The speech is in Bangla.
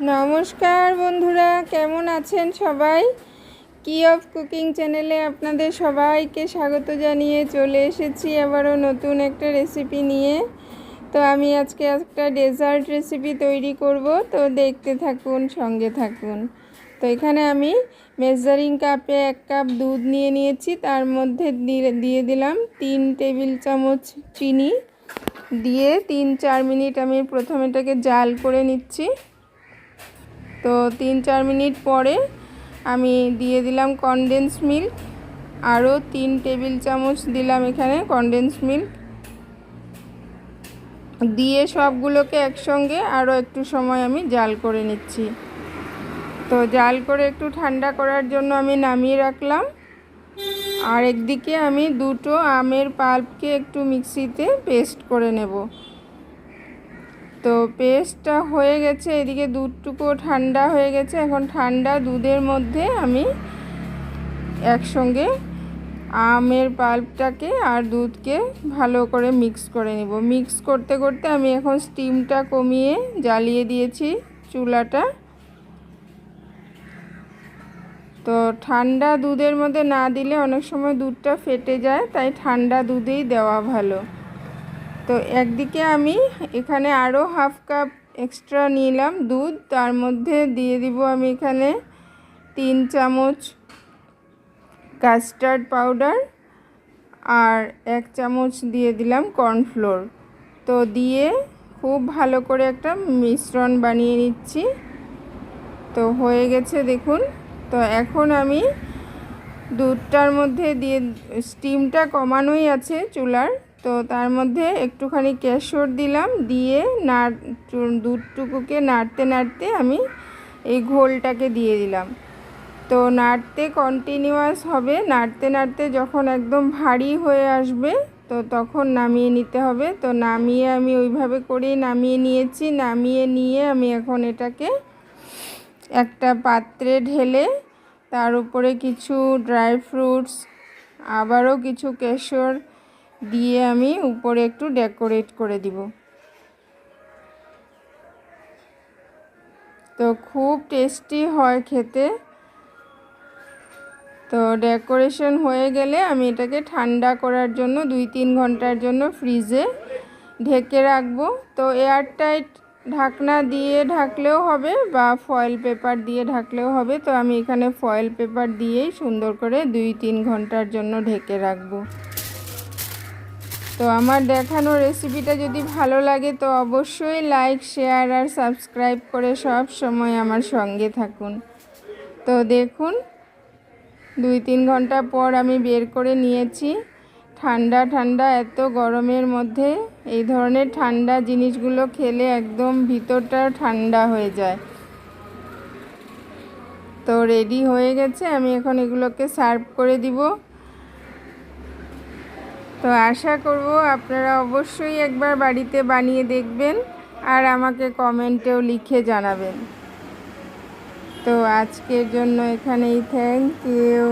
নমস্কার বন্ধুরা, কেমন আছেন সবাই? কি অফ কুকিং চ্যানেলে আপনাদের সবাইকে স্বাগত জানিয়ে চলে এসেছি আবারও নতুন একটা রেসিপি নিয়ে। তো আমি আজকে একটা ডেজার্ট রেসিপি তৈরি করব, তো দেখতে থাকুন, সঙ্গে থাকুন। তো এখানে আমি মেজারিং কাপে এক কাপ দুধ নিয়ে নিয়েছি, তার মধ্যে দিয়ে দিলাম তিন টেবিল চামচ চিনি। দিয়ে তিন চার মিনিট আমি প্রথমে এটাকে জাল করে নিচ্ছি। তো তিন চার মিনিট পরে আমি দিয়ে দিলাম কনডেন্স মিল্ক আরও তিন টেবিল চামচ দিলাম এখানে কনডেন্স মিল্ক দিয়ে সবগুলোকে একসঙ্গে আরও একটু সময় আমি জাল করে নিচ্ছি। তো জাল করে একটু ঠান্ডা করার জন্য আমি নামিয়ে রাখলাম। আর একদিকে আমি দুটো আমের পাল্পকে একটু মিক্সিতে পেস্ট করে নেব। তো পেস্টটা হয়ে গেছে, এদিকে দুধটুকু ঠান্ডা হয়ে গেছে। এখন ঠান্ডা দুধের মধ্যে আমি একসঙ্গে আমের পাল্পটাকে আর দুধকে ভালো করে মিক্স করে নিব। মিক্স করতে করতে আমি এখন স্টিমটা কমিয়ে জ্বালিয়ে দিয়েছি চুলাটা। তো ঠান্ডা দুধের মধ্যে না দিলে অনেক সময় দুধটা ফেটে যায়, তাই ঠান্ডা দুধেই দেওয়া ভালো। তো একদিকে আমি এখানে আরও হাফ কাপ এক্সট্রা নিলাম দুধ, তার মধ্যে দিয়ে দিব আমি এখানে তিন চামচ কাস্টার্ড পাউডার আর এক চামচ দিয়ে দিলাম কর্নফ্লোর। তো দিয়ে খুব ভালো করে একটা মিশ্রণ বানিয়ে নিচ্ছি। তো হয়ে গেছে দেখুন। তো এখন আমি দুধটার মধ্যে দিয়ে, স্টিমটা কমানোই আছে চুলার। তো তার মধ্যে একটুখানি কেশর দিলাম, দিয়ে নাড়, দুধটুকুকে নাড়তে নাড়তে আমি এই ঘোলটাকে দিয়ে দিলাম। তো নাড়তে কন্টিনিউয়াস হবে, নাড়তে নাড়তে যখন একদম ভারী হয়ে আসবে, তো তখন নামিয়ে নিতে হবে। তো নামিয়ে আমি ওইভাবে করেই নামিয়ে নিয়েছি। নামিয়ে নিয়ে আমি এখন এটাকে একটা পাত্রে ঢেলে, তার উপরে কিছু ড্রাই ফ্রুটস, আবারও কিছু কেশর দিয়ে আমি উপরে একটু ডেকোরেট করে দিব। তো খুব টেস্টি হয় খেতে। তো ডেকোরেশন হয়ে গেলে আমি এটাকে ঠান্ডা করার জন্য দুই তিন ঘণ্টার জন্য ফ্রিজে ঢেকে রাখব। তো এয়ারটাইট ঢাকনা দিয়ে ঢাকলেও হবে বা ফয়েল পেপার দিয়ে ঢাকলেও হবে। তো আমি এখানে ফয়েল পেপার দিয়েই সুন্দর করে দুই তিন ঘণ্টার জন্য ঢেকে রাখব। তো আমার দেখানো রেসিপিটা যদি ভালো লাগে, তো অবশ্যই লাইক শেয়ার আর সাবস্ক্রাইব করে সব সময় আমার সঙ্গে থাকুন। তো দেখুন, দুই তিন ঘণ্টা পর আমি বের করে নিয়েছি। ঠান্ডা ঠান্ডা, এত গরমের মধ্যে এই ধরনের ঠান্ডা জিনিসগুলো খেলে একদম ভিতরটা ঠান্ডা হয়ে যায়। তো রেডি হয়ে গেছে, আমি এখন এগুলোকে সার্ভ করে দিব। তো আশা করব আপনারা অবশ্যই একবার বাড়িতে বানিয়ে দেখবেন আর আমাকে কমেন্টেও লিখে জানাবেন। তো আজকের জন্য এখানেই, থ্যাংক ইউ।